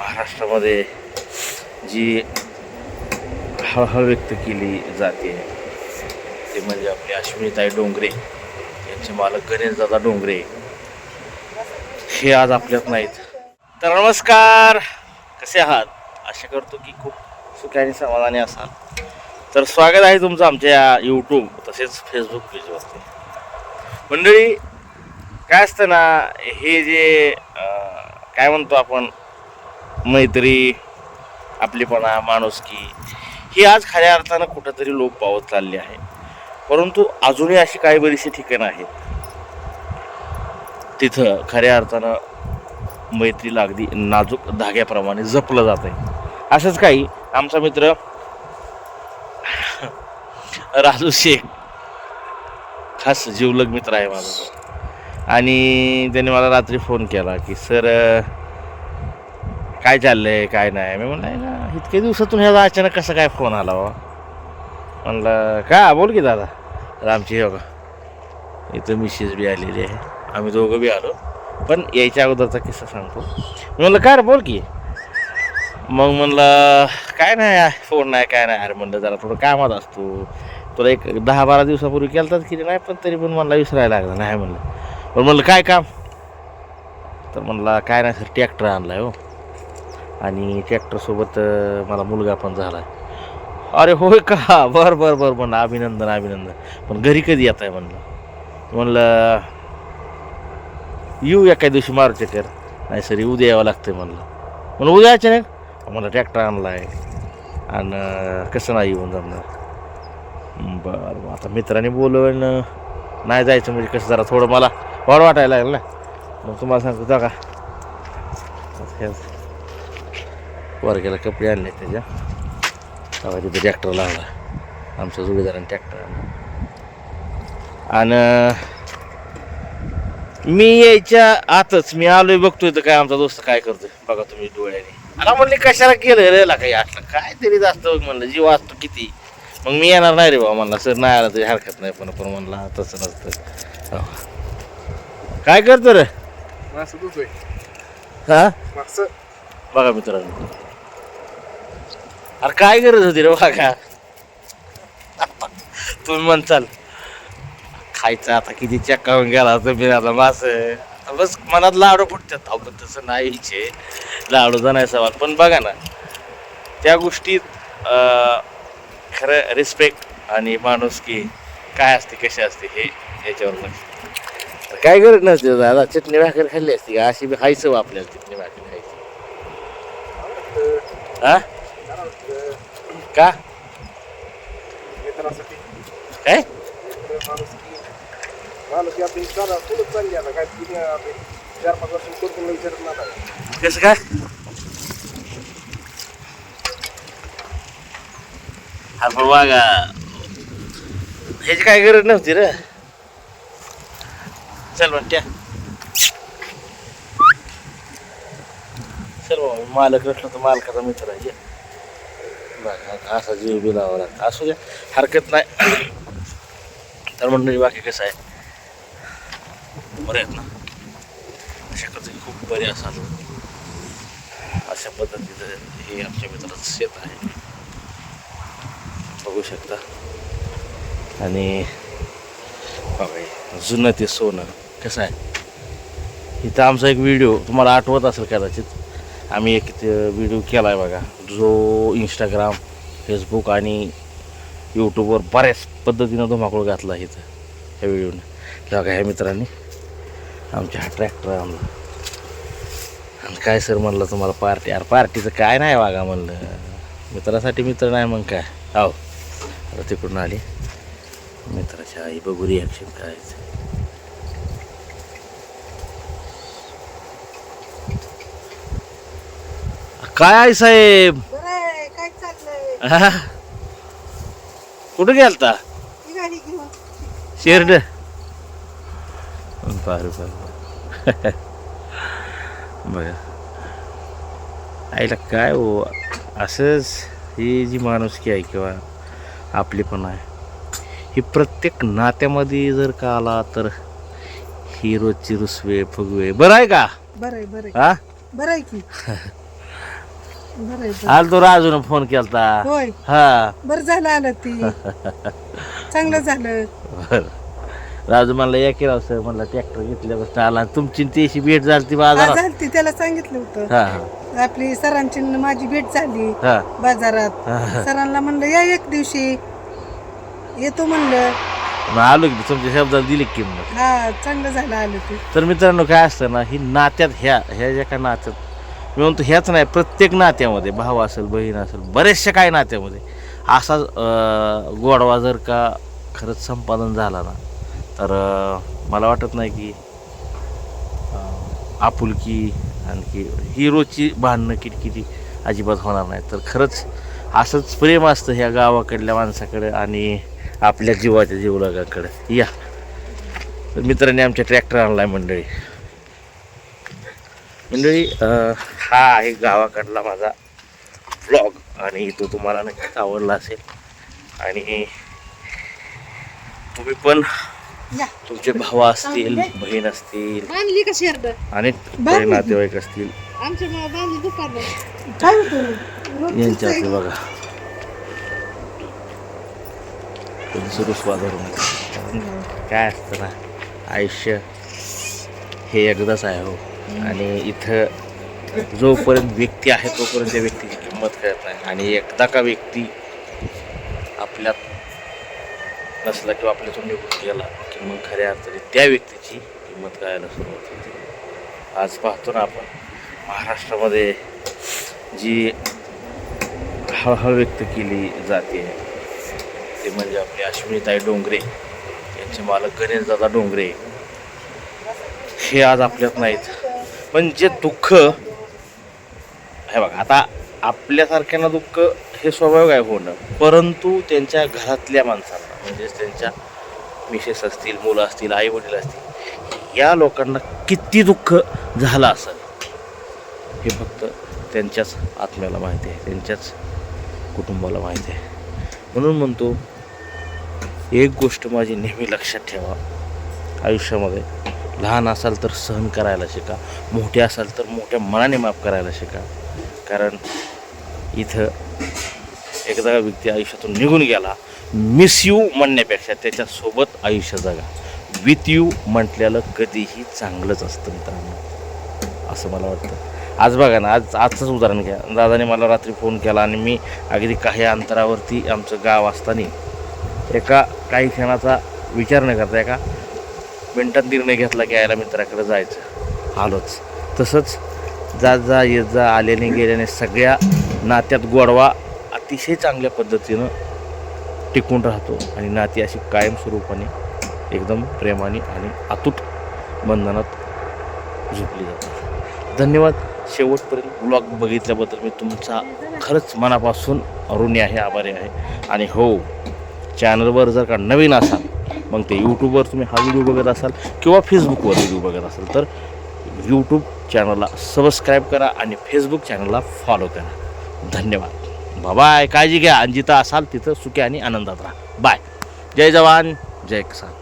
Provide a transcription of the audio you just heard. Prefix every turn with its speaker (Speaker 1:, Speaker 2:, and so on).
Speaker 1: महाराष्ट्रामध्ये जी हळहळ व्यक्त केली जाते ते म्हणजे आपले अश्विनीताई डोंगरे यांचे मालक गणेशदादा डोंगरे. हे आज आपल्यात नाहीत. तर नमस्कार. कसे आहात? आशा करतो की खूप सुखाने समाधानी असाल. तर स्वागत आहे तुमचं आमच्या या यूट्यूब तसेच फेसबुक पेजवरती मंडळी काय असतं ना हे जे काय म्हणतो आपण? मैत्री आपलीपणा माणुसकी ही आज खऱ्या अर्थानं कुठंतरी लोप पावत चालली आहे. परंतु अजूनही अशी काही बरीचशी ठिकाणं आहेत. तिथं खऱ्या अर्थानं मैत्रीला अगदी नाजूक धाग्याप्रमाणे जपलं जात आहे. असंच काही आमचा मित्र राजू शेख खास जीवलग मित्र आहे माझा. आणि त्याने मला रात्री फोन केला की सर काय चाललंय काय नाही. मी म्हणलं ना इतक्या दिवसातून ह्याचा अचानक कसा काय फोन आला बाबा म्हणलं का? बोल की दादा. तर आमची इथं मिसेस बी आलेली आहे. आम्ही दोघं बी आलो. पण यायच्या अगोदरचा किस्सा सांगतो. मी म्हणलं काय रे? बोल की. मग म्हणलं काय नाही फोन नाही काय नाही. अरे म्हणलं जरा थोडं कामात असतो. तुला एक दहा बारा दिवसापूर्वी केलं की नाही पण तरी पण मला विसरायला लागलं नाही म्हणलं. पण म्हणलं काय काम? तर म्हणला काय नाही सर ट्रॅक्टर आणला आहे हो. आणि ट्रॅक्टरसोबत मला मुलगा पण झाला अरे होय का? बरं बरं बरं म्हणलं अभिनंदन अभिनंदन. पण घरी कधी येत आहे म्हणलं? म्हणलं येऊ या काही दिवशी मारू कर नाही सर उद्या यावं लागतं म्हणलं. म्हणलं उद्या अचानक? मला ट्रॅक्टर आणला आहे आणि कसं नाही येऊन जमणार? बरं बरं आता मित्राने बोलवलं. नाही जायचं म्हणजे कसं जरा थोडं मला वाढ वाटायला लागलं ना? मग तुम्हाला सांगतो जा का वर्गाला कपडे आणले त्याच्या. तेव्हा तिथे ट्रॅक्टर लावला. आमच्या जोडीदाराने ट्रॅक्टर आणला. आणि मी यायच्या आतच मी आलोय बघतोय तर काय आमचा दोस्त काय करतोय. बघा तुम्ही डोळ्याने. मला म्हणले कशाला केलं रे ला काही असलं? काय तरी जास्त बघ म्हणलं. जीव असतो किती? मग मी येणार नाही रे बाबा म्हणला. सर नाही आला तरी हरकत नाही. पण पण म्हणला तसं नसतं. हो. काय करतो रे? हा? बघा मित्रांनो. अरे काय गरज होती रे बघा तुम्ही म्हणचाल खायचं आता किती चक्कावून गेला तुम्ही आता मास. बस मनात लाडू फुटतात. आपण तसं नाहीचे लाडूचा नाही सवाल. पण बघा ना त्या गोष्टीत खरं रिस्पेक्ट आणि माणूस की काय असते कशी असते हे याच्यावर लक्ष काय गरज नसते दादा. चटणी भाकर खाल्ली असती का? अशी बी खायचं हो आपल्याला चटणी भाकर खायची. हा का? काय? कसं काय? हा पण बघा ह्याची काय गरज नव्हती रे. चल म्हणत्या. चल बाबा मालक नसलो तर मालकाचा मित्र आहे. बघा असा जीव बी लावा लागला असू द्या हरकत नाही. तर मंडळी बाकी कसं आहे बरं आहेत ना अशा कधी खूप बरे असाल अशा पद्धतीचं हे आमच्या मित्राचं शेत आहे. बघू शकता. आणि बघा जुनं ते सोनं कसं आहे? इथं आमचा एक व्हिडिओ तुम्हाला आठवत असेल कदाचित. आम्ही एक व्हिडिओ केला आहे बघा. जो इंस्टाग्राम फेसबुक आणि यूट्यूबवर बऱ्याच पद्धतीनं धुमाकूळ घातला आहे इथं ह्या व्हिडिओने तेव्हा ह्या मित्रांनी आमच्या हा ट्रॅक्टर आणला. आणि काय सर म्हणलं तुम्हाला पार्टी अरे पार्टीचं काय नाही वागा म्हणलं. मित्रासाठी मित्र नाही मग काय? हो आता तिकडून आली. मित्राच्या आई बघू रिॲक्शन करायचं काय आहे साहेब?
Speaker 2: काय चाललंय?
Speaker 1: हा? कुठं गेलता?
Speaker 2: ही गाडी घेऊन.
Speaker 1: शेरड. बर बर. बघा आईला काय हो असंच ही जी माणुसकी आहे किंवा आपली पण आहे ही प्रत्येक नात्यामध्ये जर का आला तर ही रोजची रुसवे फुगवे. बरं आहे का?
Speaker 2: बरं आहे बरं आहे.
Speaker 1: हा?
Speaker 2: बरं आहे की.
Speaker 1: आल तो राजून फोन केलता.
Speaker 2: होय.
Speaker 1: हा.
Speaker 2: बरं झालं आलं ती. चांगलं झालं.
Speaker 1: बर. राजू म्हणला या केला सर म्हणला ट्रॅक्टर घेतल्यापासून आला तुमची आणि त्याची भेट झाली ती बाजारात.
Speaker 2: झाली ती त्याला सांगितलं होतं.
Speaker 1: हा हा.
Speaker 2: आपली सरांची न माझी भेट झाली
Speaker 1: हा.
Speaker 2: बाजारात. सरांना म्हणलं या एक दिवशी. येतो म्हणलं.
Speaker 1: मग आलो की तुमच्या शब्दाला दिली किंमत.
Speaker 2: हा चांगलं झालं आलं ते.
Speaker 1: तर मित्रांनो काय असतं ना ही नात्यात ह्या ह्या ज्या काय नात्यात मी म्हणतो ह्याच नाही प्रत्येक नात्यामध्ये भाव असेल बहीण असेल बरेचशा काय नात्यामध्ये असा गोडवा जर का खरंच संपादन झाला ना तर मला वाटत नाही की आपुलकी आणखी ही रोजची भांडणं किटकिटी अजिबात होणार नाही तर खरंच असंच प्रेम असतं ह्या गावाकडल्या माणसाकडे आणि आपल्या जीवाच्या जीवलगाकडे. या. तर मित्रांनी आमच्या ट्रॅक्टर आणला आहे मंडळी. मंडळी हा आहे गावाकडला माझा ब्लॉग आणि तो तुम्हाला नक्कीच आवडला असेल. आणि तुम्ही पण तुमचे भाऊ असतील बहीण असतील अनेक नातेवाईक असतील. यांच्यातले बघा. कधी सुरू धरून काय असतं ना आयुष्य हे एकदाच आहे हो. आणि इथं जोपर्यंत व्यक्ती आहे तोपर्यंत त्या व्यक्तीची किंमत कळत नाही. आणि एकदा का व्यक्ती आपल्यात नसला किंवा आपल्यातून निघून गेला की मग खऱ्या अर्थाने त्या व्यक्तीची किंमत कळायला सुरुवात होते. आज पाहतो ना आपण महाराष्ट्रामध्ये जी हळहळ व्यक्त केली जाते ते म्हणजे आपले अश्विनीताई डोंगरे यांचे मालक गणेशदादा डोंगरे हे आज आपल्यात नाहीत. पण जे दुःख हे बघा आता आपल्यासारख्यांना दुःख हे स्वाभाविक आहे होणं? परंतु त्यांच्या घरातल्या माणसांना म्हणजेच त्यांच्या मिसेस असतील मुलं असतील आई वडील असतील या लोकांना किती दुःख झालं असेल हे फक्त त्यांच्याच आत्म्याला माहिती आहे त्यांच्याच कुटुंबाला माहिती आहे. म्हणून म्हणतो एक गोष्ट माझी नेहमी लक्षात ठेवा आयुष्यामध्ये लहान असाल तर सहन करायला शिका. मोठे असाल तर मोठ्या मनाने माफ करायला शिका. कारण इथं एकदा व्यक्ती आयुष्यातून निघून गेला मिस यू म्हणण्यापेक्षा त्याच्यासोबत आयुष्य जगा. विथ यू म्हटलेलं कधीही चांगलंच असतं मित्रांनो. असं मला वाटतं. आज बघा ना आज आजचंच उदाहरण घ्या. दादाने मला रात्री फोन केला आणि मी अगदी काही अंतरावरती आमचं गाव असताना एका काही क्षणाचा विचार न करता एका मिनटात निर्णय घेतला की यायला मित्राकडे जायचं. आलोच. तसंच जा जा येत जा आल्याने गेल्याने सगळ्या नात्यात गोडवा अतिशय चांगल्या पद्धतीनं टिकून राहतो. आणि नाती अशी कायमस्वरूपाने एकदम प्रेमाने आणि अतूट बंधनात झोपली जातात. धन्यवाद. शेवटपर्यंत ब्लॉग बघितल्याबद्दल मी तुमचा खरंच मनापासून ऋणी आहे आभारी आहे. आणि हो चॅनलवर जर का नवीन असाल मग ते यूट्यूबवर तुम्ही हा व्हिडिओ बघत असाल किंवा फेसबुकवर व्हिडिओ बघत असाल तर यूट्यूब चॅनलला सबस्क्राईब करा आणि फेसबुक चॅनलला फॉलो करा. धन्यवाद. बाय काळजी घ्या. आणि जिथं असाल तिथं सुखी आणि आनंदात राहा. बाय जय जवान. जय किसान.